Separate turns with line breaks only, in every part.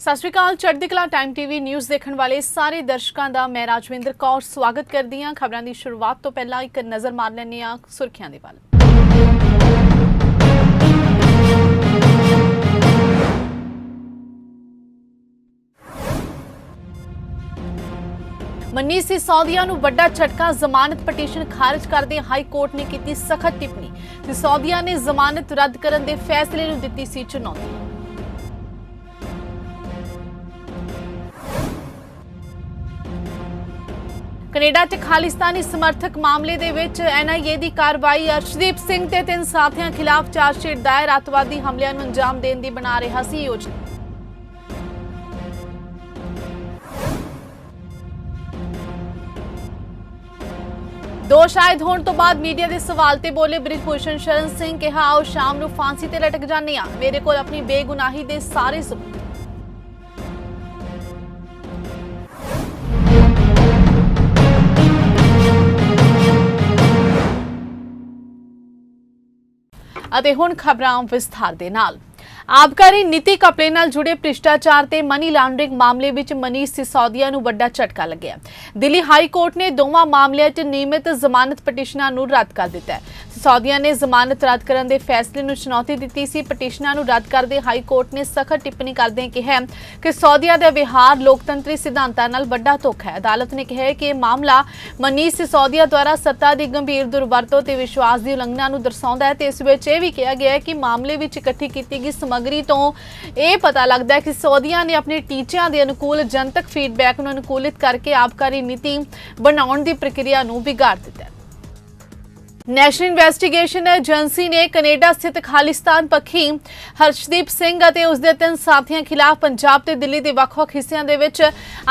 ਸਤਿ ਸ਼੍ਰੀ ਅਕਾਲ, ਚੜ੍ਹਦੀ ਕਲਾ ਟਾਈਮ ਟੀਵੀ ਨਿਊਜ਼ ਦੇਖਣ ਵਾਲੇ ਸਾਰੇ ਦਰਸ਼ਕਾਂ ਦਾ ਮੈਂ ਰਾਜਵਿੰਦਰ ਕੌਰ ਸਵਾਗਤ ਕਰਦੀ ਹਾਂ। ਖਬਰਾਂ ਦੀ ਸ਼ੁਰੂਆਤ ਤੋਂ ਪਹਿਲਾਂ ਇੱਕ ਨਜ਼ਰ ਮਾਰ ਲੈਂਦੇ ਹਾਂ ਸੁਰਖੀਆਂ ਦੇ ਵੱਲ। ਮਨੀਸ਼ ਸਿਸੋਦੀਆ ਨੂੰ ਵੱਡਾ ਝਟਕਾ, ਜ਼ਮਾਨਤ ਪਟੀਸ਼ਨ ਖਾਰਜ ਕਰਦੇ ਹਾਈ ਕੋਰਟ ਨੇ ਕੀਤੀ ਸਖਤ ਟਿੱਪਣੀ। ਸਿਸੋਦੀਆ ਨੇ ਜ਼ਮਾਨਤ ਰੱਦ ਕਰਨ ਦੇ ਫੈਸਲੇ ਨੂੰ ਦਿੱਤੀ ਸੀ ਚੁਣੌਤੀ। ਕੈਨੇਡਾ 'ਚ ਖਾਲਿਸਤਾਨੀ ਸਮਰਥਕ ਮਾਮਲੇ ਦੇ ਵਿੱਚ ਐਨਆਈਏ ਦੀ ਕਾਰਵਾਈ ਅਰਸ਼ਦੀਪ ਸਿੰਘ ਤੇ ਤਿੰਨ ਸਾਥੀਆਂ ਖਿਲਾਫ ਚਾਰਜਸ਼ੀਟ ਦਾਇਰ ਅੱਤਵਾਦੀ ਹਮਲਿਆਂ ਨੂੰ ਅੰਜਾਮ ਦੇਣ ਦੀ ਬਣਾ ਰਿਹਾ ਸੀ ਯੋਜਨਾ। ਦੋ ਸ਼ਾਇਦ ਹੋਣ ਤੋਂ ਬਾਅਦ ਮੀਡੀਆ ਦੇ ਸਵਾਲ ਤੇ ਬੋਲੇ ਬ੍ਰਿਜਭੂਸ਼ਣ ਸ਼ਰਨ ਸਿੰਘ ਕਿਹਾ, ਆਓ ਸ਼ਾਮ ਨੂੰ ਫਾਂਸੀ ਤੇ ਲਟਕ ਜਾਂਦੇ ਆ ਮੇਰੇ ਕੋਲ ਆਪਣੀ ਬੇਗੁਨਾਹੀ ਦੇ ਸਾਰੇ ਸਬੂਤ ਅਤੇ ਹੁਣ ਖਬਰਾਂ ਵਿਸਥਾਰ ਦੇ ਨਾਲ। ਆਬਕਾਰੀ ਨੀਤੀ ਕਪਲੇ ਨਾਲ ਜੁੜੇ ਭ੍ਰਿਸ਼ਟਾਚਾਰ ਤੇ ਮਨੀ ਲਾਂਡਰਿੰਗ ਮਾਮਲੇ ਵਿੱਚ ਮਨੀਸ਼ ਸਿਸੋਦੀਆ ਨੂੰ ਵੱਡਾ ਝਟਕਾ ਲੱਗਿਆ। ਦਿੱਲੀ ਹਾਈ ਕੋਰਟ ਨੇ ਦੋਵਾਂ ਮਾਮਲਿਆਂ 'ਚ ਨਿਯਮਿਤ ਜ਼ਮਾਨਤ ਪਟੀਸ਼ਨਾਂ ਨੂੰ ਰੱਦ ਕਰ ਦਿੱਤਾ ਸੌਦੀਆਂ ਨੇ ਜ਼ਮਾਨਤ ਰੱਦ ਕਰਨ ਦੇ ਫੈਸਲੇ ਨੂੰ ਚੁਣੌਤੀ ਦਿੱਤੀ ਸੀ। ਪਟੀਸ਼ਨਾਂ ਨੂੰ ਰੱਦ ਕਰਦੇ ਹਾਈ ਕੋਰਟ ਨੇ ਸਖਤ ਟਿੱਪਣੀ ਕਰਦਿਆਂ ਕਿਹਾ ਕਿ ਸੌਦੀਆ ਦਾ ਵਿਹਾਰ ਲੋਕਤੰਤਰੀ ਸਿਧਾਂਤਾਂ ਨਾਲ ਵੱਡਾ ਧੋਖਾ ਹੈ। ਅਦਾਲਤ ਨੇ ਕਿਹਾ ਕਿ ਇਹ ਮਾਮਲਾ ਮਨੀਸ਼ ਸਿਸੋਦੀਆ ਦੁਆਰਾ ਸੱਤਾ ਦੀ ਗੰਭੀਰ ਦੁਰਵਰਤੋਂ ਤੇ ਵਿਸ਼ਵਾਸ ਦੀ ਉਲੰਘਣਾ ਨੂੰ ਦਰਸਾਉਂਦਾ ਹੈ ਤੇ ਇਸ ਵਿੱਚ ਇਹ ਵੀ ਕਿਹਾ ਗਿਆ ਹੈ ਕਿ ਮਾਮਲੇ ਵਿੱਚ ਇਕੱਠੀ ਕੀਤੀ ਗਈ ਸਮੱਗਰੀ ਤੋਂ ਇਹ ਪਤਾ ਲੱਗਦਾ ਹੈ ਕਿ ਸੌਦੀਆ ਨੇ ਆਪਣੇ ਟੀਚਿਆਂ ਦੇ ਅਨੁਕੂਲ ਜਨਤਕ ਫੀਡਬੈਕ ਨੂੰ ਅਨੁਕੂਲਿਤ ਕਰਕੇ ਆਬਕਾਰੀ ਨੀਤੀ ਬਣਾਉਣ ਦੀ ਪ੍ਰਕਿਰਿਆ ਨੂੰ ਵਿਗਾੜ ਦਿੱਤਾ ਹੈ। ਨੈਸ਼ਨਲ ਇਨਵੈਸਟੀਗੇਸ਼ਨ ਏਜੰਸੀ ਨੇ ਕੈਨੇਡਾ ਸਥਿਤ ਖਾਲਿਸਤਾਨ ਪੱਖੀ ਹਰਸ਼ਦੀਪ ਸਿੰਘ ਅਤੇ ਉਸ ਦੇ ਤਿੰਨ ਸਾਥੀਆਂ ਖਿਲਾਫ ਪੰਜਾਬ ਤੇ ਦਿੱਲੀ ਦੇ ਵੱਖ-ਵੱਖ ਹਿੱਸਿਆਂ ਦੇ ਵਿੱਚ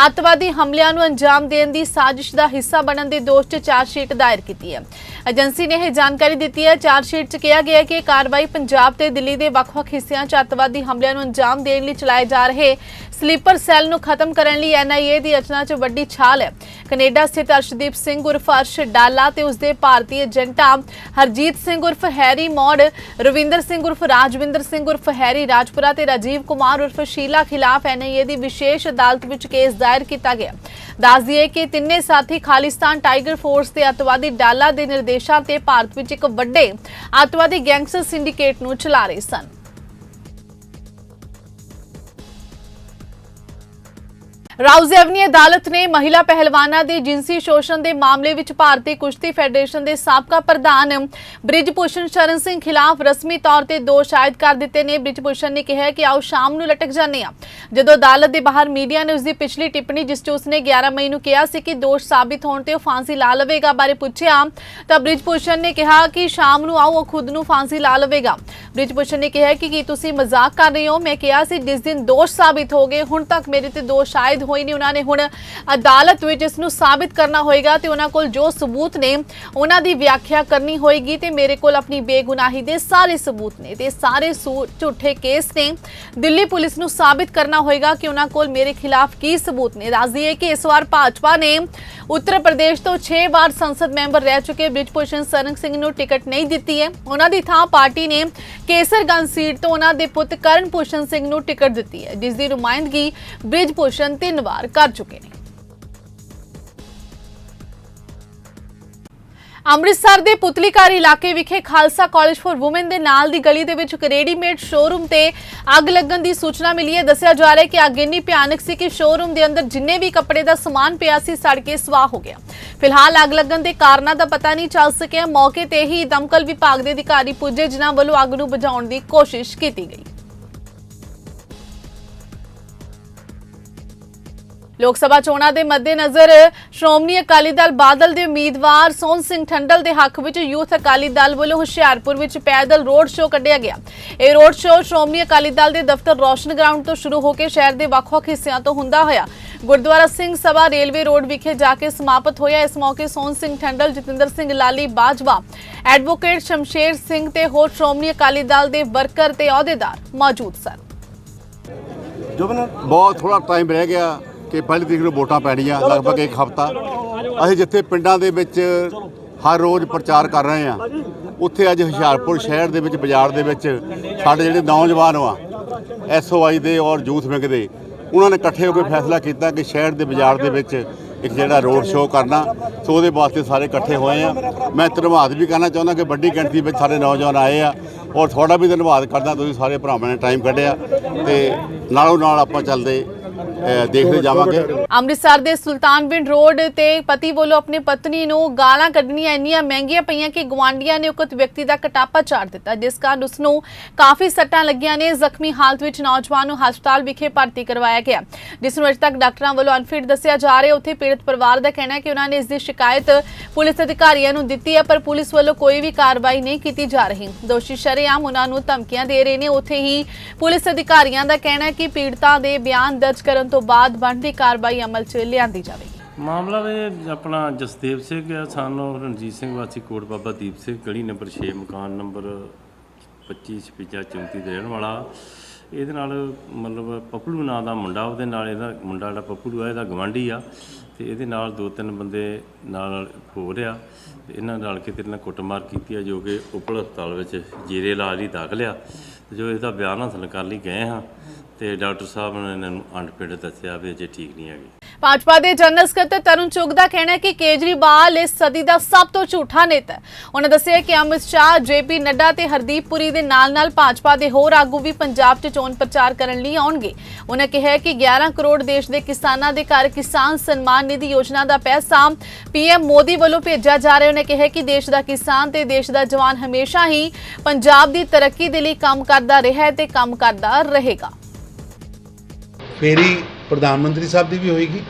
ਅੱਤਵਾਦੀ ਹਮਲਿਆਂ ਨੂੰ ਅੰਜਾਮ ਦੇਣ ਦੀ ਸਾਜ਼ਿਸ਼ ਦਾ ਹਿੱਸਾ ਬਣਨ ਦੇ ਦੋਸ਼ 'ਚ ਚਾਰਜਸ਼ੀਟ ਦਾਇਰ ਕੀਤੀ ਹੈ। ਏਜੰਸੀ ਨੇ ਇਹ ਜਾਣਕਾਰੀ ਦਿੱਤੀ ਹੈ। ਚਾਰਜਸ਼ੀਟ 'ਚ ਕਿਹਾ ਗਿਆ ਹੈ ਕਿ ਇਹ ਕਾਰਵਾਈ ਪੰਜਾਬ ਤੇ ਦਿੱਲੀ ਦੇ ਵੱਖ-ਵੱਖ ਹਿੱਸਿਆਂ 'ਚ ਅੱਤਵਾਦੀ ਹਮਲਿਆਂ ਨੂੰ ਅੰਜਾਮ ਦੇਣ ਲਈ ਚਲਾਏ ਜਾ ਰਹੇ ਸਲੀਪਰ ਸੈੱਲ ਨੂੰ ਖਤਮ ਕਰਨ ਲਈ ਐਨਆਈਏ ਦੀ ਰਚਨਾ 'ਚ ਵੱਡੀ ਛਾਲ ਹੈ। ਕੈਨੇਡਾ ਸਥਿਤ ਅਰਸ਼ਦੀਪ ਸਿੰਘ ਉਰਫ ਅਰਸ਼ ਡਾਲਾ ਤੇ ਉਸਦੇ ਭਾਰਤੀ ਏਜੰਟਾਂ ਹਰਜੀਤ ਸਿੰਘ ਉਰਫ ਹੈਰੀ ਮੌੜ, ਰਵਿੰਦਰ ਸਿੰਘ ਉਰਫ ਰਾਜਵਿੰਦਰ ਸਿੰਘ ਉਰਫ ਹੈਰੀ ਰਾਜਪੁਰਾ ਤੇ ਰਾਜੀਵ ਕੁਮਾਰ ਉਰਫ ਸ਼ੀਲਾ ਖਿਲਾਫ ਐਨਆਈਏ ਦੀ ਵਿਸ਼ੇਸ਼ ਅਦਾਲਤ ਵਿੱਚ ਕੇਸ ਦਾਇਰ ਕੀਤਾ ਗਿਆ। ਦੱਸ ਦਈਏ ਕਿ ਤਿੰਨੇ ਸਾਥੀ ਖਾਲਿਸਤਾਨ ਟਾਈਗਰ ਫੋਰਸ ਦੇ ਅੱਤਵਾਦੀ ਡਾਲਾ ਦੇ ਨਿਰਦੇਸ਼ਾਂ ਤੇ ਭਾਰਤ ਵਿੱਚ ਇੱਕ ਵੱਡੇ ਅੱਤਵਾਦੀ ਗੈਂਗਸਟਰ ਸਿੰਡੀਕੇਟ ਨੂੰ ਚਲਾ ਰਹੇ ਸਨ। ਰਾਉਜ਼ ਐਵਨੀ ਅਦਾਲਤ ਨੇ ਮਹਿਲਾ ਪਹਿਲਵਾਨਾਂ ਦੇ ਜਿੰਸੀ ਸ਼ੋਸ਼ਣ ਦੇ ਮਾਮਲੇ ਵਿੱਚ ਭਾਰਤੀ ਕੁਸ਼ਤੀ ਫੈਡਰੇਸ਼ਨ ਦੇ ਸਾਬਕਾ ਪ੍ਰਧਾਨ ਬ੍ਰਿਜਭੂਸ਼ਣ ਸ਼ਰਨ ਸਿੰਘ ਖਿਲਾਫ ਰਸਮੀ ਤੌਰ ਤੇ ਦੋਸ਼ ਆਇਦ ਕਰ ਦਿੱਤੇ ਨੇ। ਬ੍ਰਿਜਭੂਸ਼ਣ ਨੇ ਕਿਹਾ ਕਿ ਆਓ ਸ਼ਾਮ ਨੂੰ ਲਟਕ ਜਾਂਦੇ ਆ ਜਦੋਂ ਅਦਾਲਤ ਦੇ ਬਾਹਰ ਮੀਡੀਆ ਨੇ ਉਸ ਦੀ ਪਿਛਲੀ ਟਿੱਪਣੀ, ਜਿਸ 'ਚ ਉਸਨੇ 11 ਮਈ ਨੂੰ ਕਿਹਾ ਸੀ ਕਿ ਦੋਸ਼ ਸਾਬਿਤ ਹੋਣ ਤੇ ਉਹ ਫਾਂਸੀ ਲਾ ਲਵੇਗਾ ਬਾਰੇ ਪੁੱਛਿਆ, ਤਾਂ ਬ੍ਰਿਜਭੂਸ਼ਣ ਨੇ ਕਿਹਾ ਕਿ ਸ਼ਾਮ ਨੂੰ ਆਓ, ਉਹ ਖੁਦ ਨੂੰ ਫਾਂਸੀ ਲਾ ਲਵੇਗਾ। ਬ੍ਰਿਜਭੂਸ਼ਣ ਨੇ ਕਿਹਾ ਕਿ ਕੀ ਤੁਸੀਂ ਮਜ਼ਾਕ ਕਰ ਰਹੇ ਹੋ? ਮੈਂ ਕਿਹਾ ਸੀ, ਜਿਸ ਦਿਨ ਦੋਸ਼ ਸਾਬਿਤ ਹੋ ਗਏ, ਹੁਣ ਤੱਕ ਮੇਰੇ ਤੇ ਦੋਸ਼ ਆਇਦ ਹੋਈ ਨਹੀਂ ਉਹਨਾਂ ਨੇ ਹੁਣ ਅਦਾਲਤ ਵਿੱਚ ਇਸ ਨੂੰ ਸਾਬਿਤ ਕਰਨਾ ਹੋਏਗਾ ਤੇ ਉਹਨਾਂ ਕੋਲ ਜੋ ਸਬੂਤ ਨੇ ਉਹਨਾਂ ਦੀ ਵਿਆਖਿਆ ਕਰਨੀ ਹੋਏਗੀ ਤੇ ਮੇਰੇ ਕੋਲ ਆਪਣੀ ਬੇਗੁਨਾਹੀ ਦੇ ਸਾਰੇ ਸਬੂਤ ਨੇ ਤੇ ਸਾਰੇ ਸੂ- ਝੂਠੇ ਕੇਸ ਨੇ। ਦਿੱਲੀ ਪੁਲਿਸ ਨੂੰ ਸਾਬਿਤ ਕਰਨਾ ਹੋਏਗਾ ਕਿ ਉਹਨਾਂ ਕੋਲ ਮੇਰੇ ਖਿਲਾਫ ਕੀ ਸਬੂਤ ਨੇ। ਦੱਸਦੀ ਹੈ ਕਿ ਇਸ ਵਾਰ ਭਾਜਪਾ ਨੇ ਉੱਤਰ ਪ੍ਰਦੇਸ਼ ਤੋਂ 6 ਵਾਰ ਸੰਸਦ ਮੈਂਬਰ ਰਹਿ ਚੁੱਕੇ ਬ੍ਰਿਜਭੂਸ਼ਣ ਸਰਨ ਸਿੰਘ ਨੂੰ ਟਿਕਟ ਨਹੀਂ ਦਿੱਤੀ ਹੈ। ਉਹਨਾਂ ਦੀ ਥਾਂ ਪਾਰਟੀ ਨੇ ਕੇਸਰਗੰਜ ਸੀਟ ਤੋਂ ਉਹਨਾਂ ਦੇ ਪੁੱਤ ਕਰਨ ਭੂਸ਼ਣ ਸਿੰਘ ਨੂੰ ਟਿਕਟ ਦਿੱਤੀ ਹੈ, ਜਿਸ ਦੀ ਨੁਮਾਇੰਦਗੀ ਬ੍ਰਿਜਭੂਸ਼ਣ ਤਿੰਨ ਵਾਰ ਕਰ ਚੁੱਕੇ ਨੇ। ਅੰਮ੍ਰਿਤਸਰ ਦੇ ਪੁਤਲੀਕਾਰ ਇਲਾਕੇ ਵਿਖੇ ਖਾਲਸਾ ਕਾਲਜ ਫॉर ਔਮਨ ਦੇ ਨਾਲ ਦੀ ਗਲੀ ਦੇ ਵਿੱਚ ਇੱਕ ਰੈਡੀਮੇਡ ਸ਼ੋਰੂਮ ਤੇ ਅੱਗ ਲੱਗਣ ਦੀ ਸੂਚਨਾ ਮਿਲੀ ਹੈ। ਦੱਸਿਆ ਜਾ ਰਿਹਾ ਹੈ ਕਿ ਅੱਗ ਇੰਨੀ ਭਿਆਨਕ ਸੀ ਕਿ ਸ਼ੋਰੂਮ ਦੇ ਅੰਦਰ ਜਿੰਨੇ ਵੀ ਕੱਪੜੇ ਦਾ ਸਮਾਨ ਪਿਆ ਸੀ, ਸੜ ਕੇ ਸਵਾਹ ਹੋ ਗਿਆ। ਫਿਲਹਾਲ ਅੱਗ ਲੱਗਣ ਦੇ ਕਾਰਨਾਂ ਦਾ ਪਤਾ ਨਹੀਂ ਚੱਲ ਸਕਿਆ। ਮੌਕੇ ਤੇ ਹੀ ਦਮਕਲ ਵਿਭਾਗ ਦੇ ਅਧਿਕਾਰੀ ਪੁੱਜੇ, ਜਿਨ੍ਹਾਂ ਵੱਲੋਂ ਅੱਗ ਨੂੰ ਬੁਝਾਉਣ ਦੀ ਕੋਸ਼ਿਸ਼ ਕੀਤੀ ਗਈ। ਲੋਕ ਸਭਾ ਚੋਣਾਂ ਦੇ ਮੱਦੇਨਜ਼ਰ ਸ਼੍ਰੋਮਣੀ ਅਕਾਲੀ ਦਲ ਬਾਦਲ ਦੇ ਉਮੀਦਵਾਰ ਸੋਹਣ ਸਿੰਘ ਠੰਡਲ ਦੇ ਹੱਕ ਵਿੱਚ ਯੂਥ ਅਕਾਲੀ ਦਲ ਵੱਲੋਂ ਹੁਸ਼ਿਆਰਪੁਰ ਵਿੱਚ ਪੈਦਲ ਰੋਡ ਸ਼ੋਅ ਕੱਢਿਆ ਗਿਆ। ਇਹ ਰੋਡ ਸ਼ੋਅ ਸ਼੍ਰੋਮਣੀ ਅਕਾਲੀ ਦਲ ਦੇ ਦਫ਼ਤਰ ਰੋਸ਼ਨ ਗਰਾਊਂਡ ਤੋਂ ਸ਼ੁਰੂ ਹੋ ਕੇ ਸ਼ਹਿਰ ਦੇ ਵੱਖ-ਵੱਖ ਹਿੱਸਿਆਂ ਤੋਂ ਹੁੰਦਾ ਹੋਇਆ। ਗੁਰਦੁਆਰਾ ਸਿੰਘ ਸਭਾ ਰੇਲਵੇ ਰੋਡ ਵਿਖੇ ਜਾ ਕੇ ਸਮਾਪਤ ਹੋਇਆ। ਇਸ ਮੌਕੇ ਸੋਹਣ ਸਿੰਘ ਠੰਡਲ, ਜਤਿੰਦਰ ਸਿੰਘ ਲਾਲੀ, ਬਾਜਵਾ, ਐਡਵੋਕੇਟ ਸ਼ਮਸ਼ੇਰ ਸਿੰਘ ਤੇ ਹੋਰ ਸ਼੍ਰੋਮਣੀ ਅਕਾਲੀ ਦਲ ਦੇ ਵਰਕਰ ਤੇ ਅਹੁਦੇਦਾਰ ਮੌਜੂਦ ਸਨ।
ਜੁਬਨ, ਬਹੁਤ ਥੋੜਾ ਟਾਈਮ ਰਹਿ ਗਿਆ। ਕਿ ਪਹਿਲੀ ਤਰੀਕ ਨੂੰ ਵੋਟਾਂ ਪੈਣੀਆਂ ਲਗਭਗ ਇੱਕ ਹਫ਼ਤਾ। ਅਸੀਂ ਜਿੱਥੇ ਪਿੰਡਾਂ ਦੇ ਵਿੱਚ ਹਰ ਰੋਜ਼ ਪ੍ਰਚਾਰ ਕਰ ਰਹੇ ਆ ਉੱਥੇ ਅੱਜ ਹੁਸ਼ਿਆਰਪੁਰ ਸ਼ਹਿਰ ਦੇ ਵਿੱਚ ਬਾਜ਼ਾਰ ਦੇ ਵਿੱਚ ਸਾਡੇ ਜਿਹੜੇ ਨੌਜਵਾਨ ਆ ਐਸਓਆਈ ਦੇ ਔਰ ਯੂਥ ਵਿੰਗ ਦੇ ਉਹਨਾਂ ਨੇ ਇਕੱਠੇ ਹੋ ਕੇ ਫੈਸਲਾ ਕੀਤਾ ਕਿ ਸ਼ਹਿਰ ਦੇ ਬਾਜ਼ਾਰ ਦੇ ਵਿੱਚ ਇੱਕ ਜਿਹੜਾ ਰੋਡ ਸ਼ੋਅ ਕਰਨਾ। ਸੋ ਉਹਦੇ ਵਾਸਤੇ ਸਾਰੇ ਇਕੱਠੇ ਹੋਏ ਆ ਮੈਂ ਧੰਨਵਾਦ ਵੀ ਕਰਨਾ ਚਾਹੁੰਦਾ ਕਿ ਵੱਡੀ ਗਿਣਤੀ ਵਿੱਚ ਸਾਰੇ ਨੌਜਵਾਨ ਆਏ ਆ ਔਰ ਤੁਹਾਡਾ ਵੀ ਧੰਨਵਾਦ ਕਰਦਾ। ਤੁਸੀਂ ਸਾਰੇ ਭਰਾਵਾਂ ਨੇ ਟਾਈਮ ਕੱਢਿਆ ਤੇ ਨਾਲੋਂ ਨਾਲ ਆਪਾਂ ਚੱਲਦੇ ਦੇਖਦੇ ਜਾਵਾਂਗੇ।
ਅੰਮ੍ਰਿਤਸਰ ਦੇ ਸੁਲਤਾਨਵਿੰਡ ਰੋਡ ਤੇ ਪਤੀ ਵੱਲੋਂ ਆਪਣੀ ਪਤਨੀ ਨੂੰ ਗਾਲਾਂ ਕੱਢਣੀਆਂ ਇੰਨੀਆਂ ਮਹਿੰਗੀਆਂ ਪਈਆਂ ਕਿ ਗਵਾਂਡੀਆਂ ਨੇ ਉਕਤ ਵਿਅਕਤੀ ਦਾ ਕਟਾਪਾ ਚਾੜ ਦਿੱਤਾ, ਜਿਸ ਕਾਰਨ ਉਸ ਨੂੰ ਕਾਫੀ ਸੱਟਾਂ ਲੱਗੀਆਂ ਨੇ। ਜ਼ਖਮੀ ਹਾਲਤ ਵਿੱਚ ਨੌਜਵਾਨ ਨੂੰ ਹਸਪਤਾਲ ਵਿਖੇ ਭਰਤੀ ਕਰਵਾਇਆ ਗਿਆ। ਜਿਸ ਨੂੰ ਅਜੇ ਤੱਕ ਡਾਕਟਰਾਂ ਵੱਲੋਂ ਅਨਫਿਟ ਦੱਸਿਆ ਜਾ ਰਿਹਾ ਉੱਥੇ ਪੀੜਤ ਪਰਿਵਾਰ ਦਾ ਕਹਿਣਾ ਹੈ ਕਿ ਉਹਨਾਂ ਨੇ ਇਸ ਦੀ ਸ਼ਿਕਾਇਤ ਪੁਲਿਸ ਅਧਿਕਾਰੀਆਂ ਨੂੰ ਦਿੱਤੀ ਹੈ, ਪਰ ਪੁਲਿਸ ਵੱਲੋਂ ਕੋਈ ਵੀ ਕਾਰਵਾਈ ਨਹੀਂ ਕੀਤੀ ਜਾ ਰਹੀ। ਦੋਸ਼ੀ ਸ਼ਰੇਆਮ ਉਹਨਾਂ ਨੂੰ ਧਮਕੀਆਂ ਦੇ ਰਹੇ ਨੇ। ਉੱਥੇ ਹੀ ਪੁਲਿਸ ਅਧਿਕਾਰੀਆਂ ਦਾ ਕਹਿਣਾ ਹੈ ਕਿ ਪੀੜਤਾਂ ਦੇ ਬਿਆਨ ਦਰਜ ਕਰਨ ਤੋਂ ਬਾਅਦ ਬਣਦੀ ਕਾਰਵਾਈ ਅਮਲ 'ਚ ਲਿਆਂਦੀ ਜਾਵੇਗੀ।
ਮਾਮਲਾ ਇਹ ਆਪਣਾ ਜਸਦੇਵ ਸਿੰਘ ਆ, ਸਾਨੂੰ ਰਣਜੀਤ ਸਿੰਘ ਵਾਸੀ ਕੋਟ ਬਾਬਾ ਦੀਪ ਸਿੰਘ, ਗਲੀ ਨੰਬਰ 6 ਮਕਾਨ ਨੰਬਰ 25 56 34 ਦੇ ਰਹਿਣ ਵਾਲਾ। ਇਹਦੇ ਨਾਲ ਮਤਲਬ ਪਪਲੂ ਨਾਂ ਦਾ ਮੁੰਡਾ, ਉਹਦੇ ਨਾਲ ਇਹਦਾ ਮੁੰਡਾ ਜਿਹੜਾ ਪਪਲੂ ਆ, ਇਹਦਾ ਗਵਾਂਢੀ ਆ। ਤੇ ਇਹਦੇ ਨਾਲ ਦੋ ਤਿੰਨ ਬੰਦੇ ਨਾਲ ਹੋ ਰਿਹਾ ਤੇ ਇਹਨਾਂ ਨਾਲ ਕੇ ਤੇਰੇ ਨਾਲ ਕੁੱਟਮਾਰ ਕੀਤੀ ਆ, ਜੋ ਕਿ ਉਪਲ ਹਸਪਤਾਲ ਵਿੱਚ ਜੇਰੇ ਇਲਾਜ ਲਈ ਦਾਖਲ ਆ। ਤੇ ਜੋ ਇਹਦਾ ਬਿਆਨ ਹਾਸਲ ਕਰ ਲਈ ਗਏ ਹਾਂ। ਤੇ ਡਾਕਟਰ ਸਾਹਿਬ ਨੇ ਇਹਨਾਂ ਨੂੰ ਅੰਡਪਿੰਡ ਦੱਸਿਆ ਵੀ ਅਜੇ ਠੀਕ ਨਹੀਂ ਹੈਗੇ।
ਭਾਜਪਾ ਦੇ ਜਨਰਲ ਸਕੱਤਰ ਤਰੁਣ ਚੁਗ ਦਾ ਕਹਿਣਾ ਹੈ ਕਿ ਕੇਜਰੀਵਾਲ ਇਸ ਸਦੀ ਦਾ ਸਭ ਤੋਂ ਝੂਠਾ ਨੇਤਾ ਹੈ। ਉਹਨਾਂ ਦੱਸਿਆ ਕਿ ਅਮਿਤ ਸ਼ਾਹ, ਜੇਪੀ ਨੱਡਾ ਤੇ ਹਰਦੀਪ ਪੁਰੀ ਦੇ ਨਾਲ-ਨਾਲ ਭਾਜਪਾ ਦੇ ਹੋਰ ਆਗੂ ਵੀ ਪੰਜਾਬ 'ਚ ਚੋਣ ਪ੍ਰਚਾਰ ਕਰਨ ਲਈ ਆਉਣਗੇ। ਉਹਨਾਂ ਕਿਹਾ ਕਿ 11 ਕਰੋੜ ਦੇਸ਼ ਦੇ ਕਿਸਾਨਾਂ ਦੇ ਘਰ ਕਿਸਾਨ ਸਨਮਾਨ ਨਿਧੀ ਯੋਜਨਾ ਦਾ ਪੈਸਾ ਪੀਐਮ ਮੋਦੀ ਵੱਲੋਂ ਭੇਜਿਆ ਜਾ ਰਿਹਾ ਉਹਨਾਂ ਕਿਹਾ ਕਿ ਦੇਸ਼ ਦਾ ਕਿਸਾਨ ਤੇ ਦੇਸ਼ ਦਾ ਜਵਾਨ ਹਮੇਸ਼ਾ ਹੀ ਪੰਜਾਬ ਦੀ ਤਰੱਕੀ ਦੇ ਲਈ ਕੰਮ ਕਰਦਾ ਰਿਹਾ ਹੈ ਤੇ ਕੰਮ ਕਰਦਾ ਰਹੇਗਾ।
ਫੇਰੀ ਪ੍ਰਧਾਨ ਮੰਤਰੀ ਸਾਹਿਬ ਦੀ ਵੀ ਹੋਏਗੀ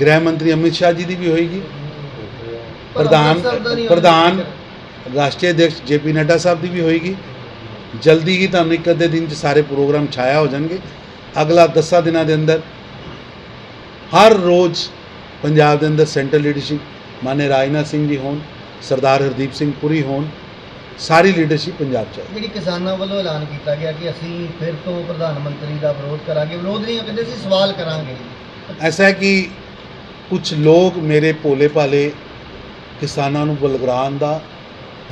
ਗ੍ਰਹਿ ਮੰਤਰੀ ਅਮਿਤ ਸ਼ਾਹ ਜੀ ਦੀ ਵੀ ਹੋਏਗੀ। ਪ੍ਰਧਾਨ ਪ੍ਰਧਾਨ ਰਾਸ਼ਟਰੀ ਅਧਿਕਸ਼ ਜੇਪੀ ਨੱਡਾ ਸਾਹਿਬ ਦੀ ਵੀ ਹੋਏਗੀ। ਜਲਦੀ ਹੀ ਤੁਹਾਨੂੰ ਇੱਕ ਅੱਧੇ ਦਿਨ ਚ ਸਾਰੇ ਪ੍ਰੋਗਰਾਮ ਛਾਇਆ ਹੋ ਜਾਣਗੇ। ਅਗਲਾ 10 ਦਿਨਾਂ ਦੇ ਅੰਦਰ ਹਰ ਰੋਜ਼ ਪੰਜਾਬ ਦੇ ਅੰਦਰ ਸੈਂਟਰਲ ਲੀਡਰਸ਼ਿਪ ਮਾਨੇ ਰਾਜਨਾਥ ਸਿੰਘ ਜੀ ਹੋਣ ਸਰਦਾਰ ਹਰਦੀਪ ਸਿੰਘ ਪੁਰੀ ਹੋਣ ਸਾਰੀ ਲੀਡਰਸ਼ਿਪ ਪੰਜਾਬ ਚ ਹੈ।
ਜਿਹੜੀ ਕਿਸਾਨਾਂ ਵੱਲੋਂ ਐਲਾਨ ਕੀਤਾ ਗਿਆ ਕਿ ਅਸੀਂ ਫਿਰ ਤੋਂ ਪ੍ਰਧਾਨ ਮੰਤਰੀ ਦਾ ਵਿਰੋਧ ਕਰਾਂਗੇ ਵਿਰੋਧ ਨਹੀਂ ਉਹ ਕਹਿੰਦੇ ਸੀ ਸਵਾਲ ਕਰਾਂਗੇ।
ਐਸਾ ਹੈ ਕਿ ਕੁਝ ਲੋਕ ਮੇਰੇ ਭੋਲੇ ਭਾਲੇ ਕਿਸਾਨਾਂ ਨੂੰ ਬਲਗਰਾਨ ਦਾ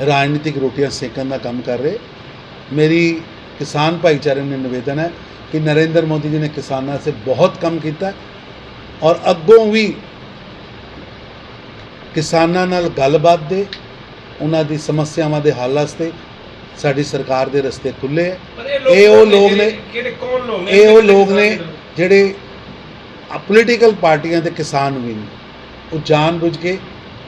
ਰਾਜਨੀਤਿਕ ਰੋਟੀਆਂ ਸੇਕਣ ਦਾ ਕੰਮ ਕਰ ਰਹੇ। ਮੇਰੀ ਕਿਸਾਨ ਭਾਈਚਾਰੇ ਨੂੰ ਨਿਵੇਦਨ ਹੈ ਕਿ ਨਰਿੰਦਰ ਮੋਦੀ ਜੀ ਨੇ ਕਿਸਾਨਾਂ ਸੇ ਬਹੁਤ ਕੰਮ ਕੀਤਾ ਔਰ ਅੱਗੋਂ ਵੀ ਕਿਸਾਨਾਂ ਨਾਲ ਗੱਲਬਾਤ ਦੇ ਉਹਨਾਂ ਦੀ ਸਮੱਸਿਆਵਾਂ ਦੇ ਹੱਲ ਵਾਸਤੇ ਸਾਡੀ ਸਰਕਾਰ ਦੇ ਰਸਤੇ ਖੁੱਲੇ ਇਹ ਉਹ ਲੋਕ ਨੇ
ਕਿਹੜੇ ਕੌਣ ਲੋਕ ਨੇ?
ਇਹ ਉਹ ਲੋਕ ਨੇ ਜਿਹੜੇ ਪੋਲੀਟੀਕਲ ਪਾਰਟੀਆਂ ਦੇ ਕਿਸਾਨ ਵੀ ਨੇ। ਉਹ ਜਾਣਬੁੱਝ ਕੇ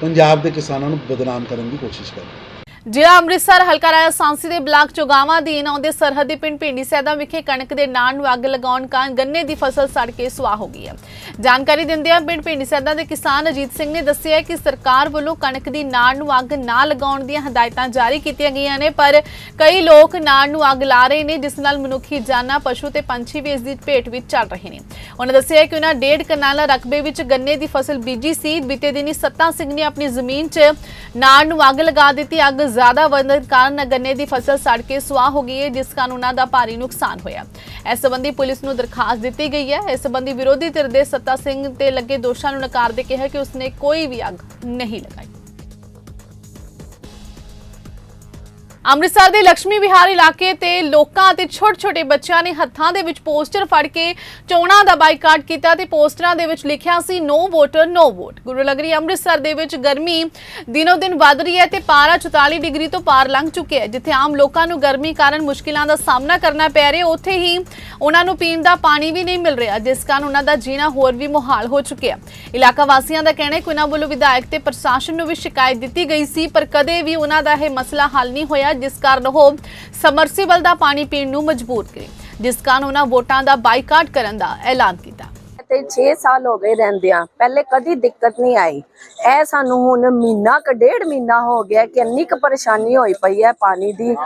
ਪੰਜਾਬ ਦੇ ਕਿਸਾਨਾਂ ਨੂੰ ਬਦਨਾਮ ਕਰਨ ਦੀ ਕੋਸ਼ਿਸ਼ ਕਰ ਰਹੇ
ਜ਼ਿਲ੍ਹਾ ਅੰਮ੍ਰਿਤਸਰ ਹਲਕਾ ਰਾਇਆ ਸਾਂਸੀ ਦੇ ਬਲਾਕ ਚੋਗਾਵਾਂ ਅਧੀਨ ਆਉਂਦੇ ਸਰਹੱਦੀ ਪਿੰਡ ਪਿੰਡੀ ਸੈਦਾ ਵਿਖੇ ਕਣਕ ਦੇ ਨਾੜ ਨੂੰ ਅੱਗ ਲਗਾਉਣ ਕਾਰਨ ਗੰਨੇ ਦੀ ਫਸਲ ਸੜ ਕੇ ਸੁਆਹ ਹੋ ਗਈ ਹੈ। ਜਾਣਕਾਰੀ ਦਿੰਦਿਆਂ ਪਿੰਡ ਪਿੰਡੀ ਸੈਦਾ ਦੇ ਕਿਸਾਨ ਅਜੀਤ ਸਿੰਘ ਨੇ ਦੱਸਿਆ ਕਿ ਸਰਕਾਰ ਵੱਲੋਂ ਕਣਕ ਦੀ ਨਾੜ ਨੂੰ ਅੱਗ ਨਾ ਲਗਾਉਣ ਦੀਆਂ ਹਦਾਇਤਾਂ ਜਾਰੀ ਕੀਤੀਆਂ ਗਈਆਂ ਨੇ, ਪਰ ਕਈ ਲੋਕ ਨਾੜ ਨੂੰ ਅੱਗ ਲਾ ਰਹੇ ਨੇ, ਜਿਸ ਨਾਲ ਮਨੁੱਖੀ ਜਾਨਾਂ, ਪਸ਼ੂ ਤੇ ਪੰਛੀ ਵੀ ਇਸ ਦੀ ਭੇਟ ਵਿੱਚ ਚੱਲ ਰਹੇ ਨੇ। ਉਹਨਾਂ ਦੱਸਿਆ ਕਿ ਉਹਨਾਂ ਡੇਢ ਕਨਾਲਾ ਰਕਬੇ ਵਿੱਚ ਗੰਨੇ ਦੀ ਫਸਲ ਬੀਜੀ ਸੀ। ਬੀਤੇ ਦਿਨੀ ਸੱਤਾ ਸਿੰਘ ਨੇ ਆਪਣੀ ਜ਼ਮੀਨ 'ਚ ਨਾੜ ਨੂੰ ਅੱਗ ਲਗਾ ਦਿੱਤੀ। ਅੱਗ ਜ਼ਿਆਦਾ ਵਧਣ ਕਾਰਨ ਗੰਨੇ ਦੀ ਫਸਲ ਸੜ ਕੇ ਸੁਆਹ ਹੋ ਗਈ ਹੈ, ਜਿਸ ਕਾਰਨ ਉਹਨਾਂ ਦਾ ਭਾਰੀ ਨੁਕਸਾਨ ਹੋਇਆ। ਇਸ ਸੰਬੰਧੀ ਪੁਲਿਸ ਨੂੰ ਦਰਖਾਸਤ ਦਿੱਤੀ ਗਈ ਹੈ। ਇਸ ਸੰਬੰਧੀ ਵਿਰੋਧੀ ਧਿਰ ਦੇ ਸੱਤਾ ਸਿੰਘ ਤੇ ਲੱਗੇ ਦੋਸ਼ਾਂ ਨੂੰ ਨਕਾਰਦੇ ਕਿਹਾ ਕਿ ਉਸਨੇ ਕੋਈ ਵੀ ਅੱਗ ਨਹੀਂ ਲਗਾਈ। ਅੰਮ੍ਰਿਤਸਰ ਦੇ ਲక్ష్ਮੀ ਵਿਹਾਰ ਇਲਾਕੇ ਤੇ ਲੋਕਾਂ ਅਤੇ ਛੋਟੇ-ਛੋਟੇ ਬੱਚਿਆਂ ਨੇ ਹੱਥਾਂ ਦੇ ਵਿੱਚ ਪੋਸਟਰ ਫੜ ਕੇ ਚੋਣਾਂ ਦਾ ਬਾਈਕਾਟ ਕੀਤਾ ਤੇ ਪੋਸਟਰਾਂ ਦੇ ਵਿੱਚ ਲਿਖਿਆ ਸੀ ਨੋ ਵੋਟਰ ਨੋ ਵੋਟ ਗੁਰੂ ਨਗਰੀ ਅੰਮ੍ਰਿਤਸਰ ਦੇ ਵਿੱਚ ਗਰਮੀ ਦਿਨੋ ਦਿਨ ਵੱਧ ਰਹੀ ਹੈ ਤੇ ਪਾਰਾ 44 ਡਿਗਰੀ ਤੋਂ ਪਾਰ ਲੰਘ ਚੁੱਕਿਆ ਹੈ, ਜਿੱਥੇ ਆਮ ਲੋਕਾਂ ਨੂੰ ਗਰਮੀ ਕਾਰਨ ਮੁਸ਼ਕਿਲਾਂ ਦਾ ਸਾਹਮਣਾ ਕਰਨਾ ਪੈ ਰਿਹਾ। ਉੱਥੇ ਹੀ ਉਹਨਾਂ ਨੂੰ ਪੀਣ ਦਾ ਪਾਣੀ ਵੀ ਨਹੀਂ ਮਿਲ ਰਿਹਾ, ਜਿਸ ਕਾਰਨ ਉਹਨਾਂ ਦਾ ਜੀਣਾ ਹੋਰ ਵੀ ਮੁਹਾਲ ਹੋ ਚੁੱਕਿਆ। ਇਲਾਕਾ ਵਾਸੀਆਂ ਦਾ ਕਹਿਣਾ ਹੈ ਕਿ ਉਹਨਾਂ ਵੱਲੋਂ ਵਿਧਾਇਕ ਤੇ ਪ੍ਰਸ਼ਾਸਨ ਨੂੰ ਵੀ ਸ਼ਿਕਾਇਤ ਦਿੱਤੀ ਗਈ ਸੀ, ਪਰ ਕਦੇ ਵੀ ਉਹਨਾਂ ਦਾ ਇਹ ਮਸਲਾ ਹੱਲ ਨਹੀਂ ਹੋਇਆ ਜਿਸ ਕਾਰਨ ਉਹ ਸਮਰਸੀਬਲ ਦਾ ਪਾਣੀ ਪੀਣ ਨੂੰ ਮਜਬੂਰ ਕਰੇ, ਜਿਸ ਕਾਰਨ ਉਹਨਾਂ ਵੋਟਾਂ ਦਾ ਬਾਈਕਾਟ ਕਰਨ ਦਾ ਐਲਾਨ ਕੀਤਾ।
ਤੇ 6 ਸਾਲ ਹੋ ਗਏ ਰਹਿੰਦਿਆਂ। ਪਹਿਲੇ ਕਦੀ ਦਿੱਕਤ ਨਹੀਂ ਆਈ। ਇਹ ਸਾਨੂੰ ਹੁਣ ਮਹੀਨਾ ਕ, ਡੇਢ ਮਹੀਨਾ ਹੋ ਗਿਆ ਕਿ ਇੰਨੀ ਕੁ ਪਰੇਸ਼ਾਨੀ ਹੋਈ ਪਈ ਹੈ ਪਾਣੀ ਦੀ।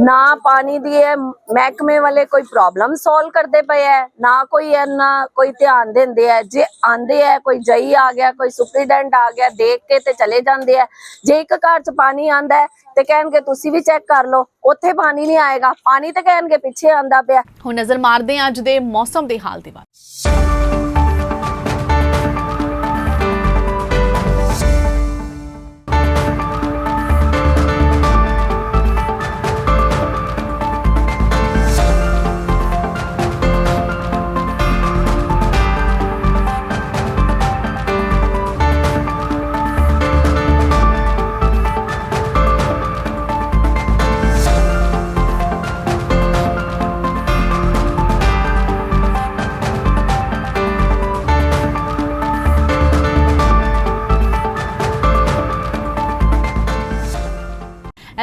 ਨਾ ਪਾਣੀ ਦੀ ਇਹ ਮਹਿਕਮੇ ਵਾਲੇ ਕੋਈ ਪ੍ਰੋਬਲਮ ਸੋਲਵ ਕਰਦੇ ਪਏ ਹੈ, ਨਾ ਕੋਈ ਇੰਨਾ ਕੋਈ ਧਿਆਨ ਦਿੰਦੇ ਹੈ। ਜੇ ਆਂਦੇ ਹੈ, ਕੋਈ ਜਈ ਆ ਗਿਆ, ਕੋਈ ਸੁਪਰੀਡੈਂਟ ਆ ਗਿਆ, ਦੇਖ ਕੇ ਤੇ ਚਲੇ ਜਾਂਦੇ ਹੈ। ਜੇ ਇੱਕ ਘਰ ਚ ਪਾਣੀ ਆਂਦਾ ਹੈ ਤੇ ਕਹਿਣਗੇ, ਤੁਸੀਂ ਵੀ ਚੈੱਕ ਕਰ ਲਓ, ਉੱਥੇ ਪਾਣੀ ਨਹੀਂ ਆਏਗਾ। ਪਾਣੀ ਤਾਂ ਕਹਿਣਗੇ, ਪਿੱਛੇ ਆਂਦਾ ਪਿਆ।
ਹੁਣ ਨਜ਼ਰ ਮਾਰਦੇ ਆ ਅੱਜ ਦੇ ਮੌਸਮ ਦੇ ਹਾਲ ਦੇ ਵੱਲ